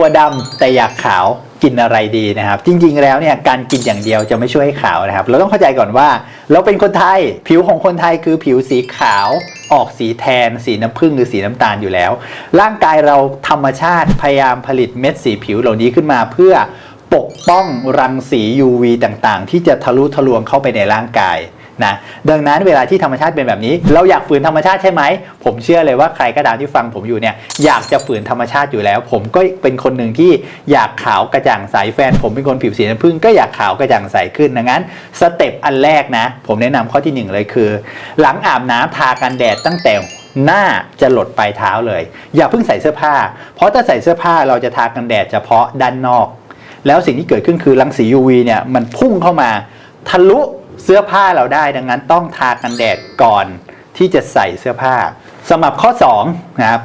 ตัวดำแต่อยากขาวกินอะไรดีนะครับ จริงๆแล้วเนี่ยการกินอย่างเดียวจะไม่ช่วยให้ขาวนะครับ เราต้องเข้าใจก่อนว่า เราเป็นคนไทยผิวของคนไทยคือผิวสีขาวออกสีแทน สีน้ำผึ้งหรือสีน้ำตาลอยู่แล้ว ร่างกายเราธรรมชาติพยายามผลิตเม็ดสีผิวเหล่านี้ขึ้นมาเพื่อปกป้องรังสี UV ต่างๆ ที่จะทะลุทะลวงเข้าไปในร่างกาย นะดังนั้นเวลาที่ธรรมชาติเป็นแบบนี้ เราอยากฝืนธรรมชาติใช่ไหม ผมเชื่อเลยว่าใครก็ตามที่ฟังผมอยู่เนี่ยอยากจะฝืนธรรมชาติอยู่แล้ว ผมก็เป็นคนหนึ่งที่อยากขาวกระจ่างใสแฟน ผมเป็นคนผิวสีน้ำผึ้งก็อยากขาวกระจ่างใสขึ้นดังนั้นสเต็ปอันแรกนะ ผมแนะนำข้อที่หนึ่งเลยคือ หลังอาบน้ำทากันแดดตั้งแต่หน้าจะหลดปลายเท้าเลย อย่าเพิ่งใส่เสื้อผ้า เพราะถ้าใส่เสื้อผ้าเราจะทากันแดดเฉพาะด้านนอก แล้วสิ่งที่เกิดขึ้นคือรังสี UV เนี่ยมันพุ่งเข้ามา ทะลุเสื้อผ้าเราได้ดังนั้นต้องทากันแดดก่อนที่จะใส่เสื้อผ้าสำหรับข้อ2นะครับ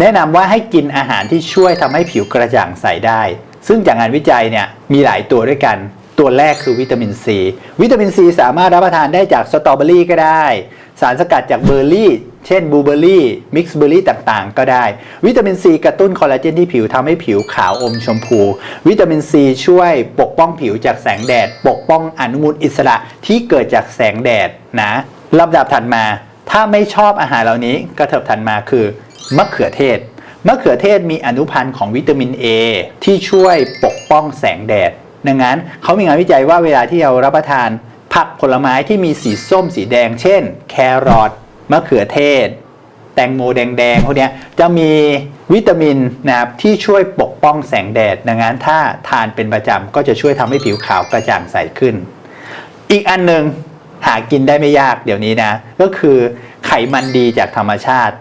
แนะนำว่าให้กินอาหารที่ช่วยทำให้ผิวกระจ่างใสได้ ซึ่งจากงานวิจัยเนี่ยมีหลายตัวด้วยกัน ตัวแรกคือวิตามินซีวิตามินซีสามารถรับประทานได้จากสตรอเบอรี่ก็ได้ สารสกัดจากเบอร์รี่ เช่นบลูเบอร์รี่มิกซ์เบอร์รี่ต่างๆ ก็ได้ วิตามินซีกระตุ้นคอลลาเจนที่ผิวทำให้ผิวขาวอมชมพู วิตามินซีช่วยปกป้องผิวจากแสงแดด ปกป้องอนุมูลอิสระที่เกิดจากแสงแดดนะลำดับถัดมา ถ้าไม่ชอบอาหารเหล่านี้กระเถิบถัดมาคือมะเขือเทศมะเขือเทศมีอนุพันธ์ของวิตามิน A ที่ช่วยปกป้องแสงแดด ดังนั้นเขามีงานวิจัยว่าเวลาที่เรารับประทาน ผักผลไม้ที่มีสีส้มสีแดง เช่น แครอท มะเขือเทศ แตงโมแดงๆพวกเนี้ยจะมีวิตามินนะครับที่ช่วยปกป้องแสงแดดดังนั้นถ้าทานเป็นประจำก็จะช่วยทำให้ผิวขาวกระจ่างใสขึ้น อีกอันหนึ่งหากินได้ไม่ยากเดี๋ยวนี้นะ ก็คือไขมันดีจากธรรมชาติ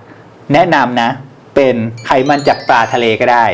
แนะนำนะ เป็นไขมันจากปลาทะเลก็ได้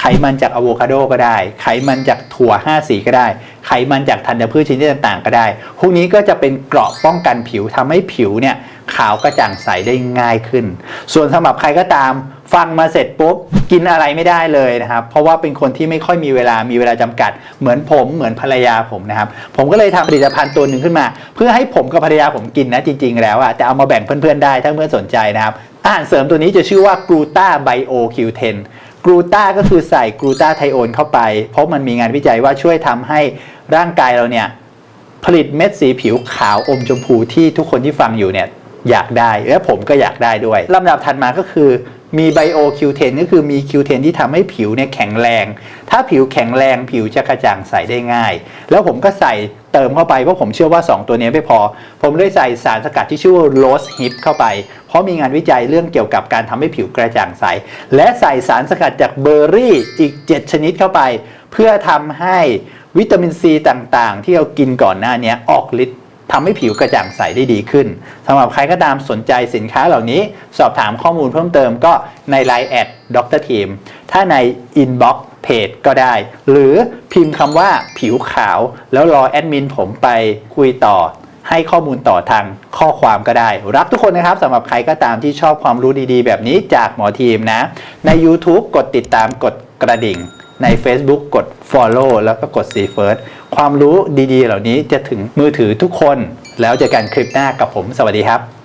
ไขมันจากอะโวคาโดก็ได้ ไขมันจากถั่ว 5 สีก็ได้ ไขมันจากธัญพืชชนิดต่างๆ ก็ได้ พวกนี้ก็จะเป็นเกราะป้องกันผิวทำให้ผิวเนี่ย ขาวกระจ่างใสได้ง่ายขึ้น ส่วนสำหรับใครก็ตามฟังมาเสร็จปุ๊บกินอะไรไม่ได้เลยนะครับ เพราะว่าเป็นคนที่ไม่ค่อยมีเวลามีเวลาจำกัด เหมือนผมเหมือนภรรยาผมนะครับ ผมก็เลยทำผลิตภัณฑ์ตัวหนึ่งขึ้นมา เพื่อให้ผมกับภรรยาผมกินนะจริง ๆ แล้วอะจะเอามาแบ่งเพื่อนๆได้ถ้าเพื่อนสนใจนะครับอาหารเสริมตัวนี้จะชื่อว่ากลูตาไบโอคิวเทนกลูตาก็คือใส่กลูตาไทโอนเข้าไป เพราะมันมีงานวิจัยว่าช่วยทำให้ร่างกายเราเนี่ยผลิตเม็ดสีผิวขาวอมชมพูที่ทุกคนที่ฟังอยู่เนี่ย อยากได้ และผมก็อยากได้ด้วยลำดับถัดมาก็คือมีไบโอคิวเทนก็คือมีคิวเทนที่ทำให้ผิวเนี่ยแข็งแรง ถ้าผิวแข็งแรงผิวจะกระจ่างใสได้ง่าย แล้วผมก็ใส่เติมเข้าไป เพราะผมเชื่อว่า 2 ตัวนี้ไม่พอ ผมเลยใส่สารสกัดที่ชื่อว่าโรสฮิปเข้าไป เพราะมีงานวิจัยเรื่องเกี่ยวกับการทำให้ผิวกระจ่างใส และใส่สารสกัดจากเบอร์รี่อีก 7 ชนิดเข้าไป เพื่อทำให้วิตามินซีต่างๆ ที่เรากินก่อนหน้านี้ออกฤทธิ์ ทำให้ผิวกระจ่างใสได้ดีขึ้นสำหรับใครก็ตามสนใจสินค้าเหล่านี้ สอบถามข้อมูลเพิ่มเติมก็ใน Line แอดดรทีมถ้าใน Inbox เพจก็ได้ หรือพิมพ์คำว่าผิวขาว แล้วรอแอดมินผมไปคุยต่อ ให้ข้อมูลต่อทางข้อความก็ได้ รักทุกคนนะครับสำหรับใครก็ตามที่ชอบความรู้ดีๆ แบบนี้จากหมอทีมนะ ใน YouTube กดติดตามกดกระดิ่ง ใน Facebook กด Follow แล้วก็กด See First ความรู้ดีๆ เหล่านี้จะถึงมือถือทุกคน แล้วเจอกันคลิปหน้ากับผม สวัสดีครับ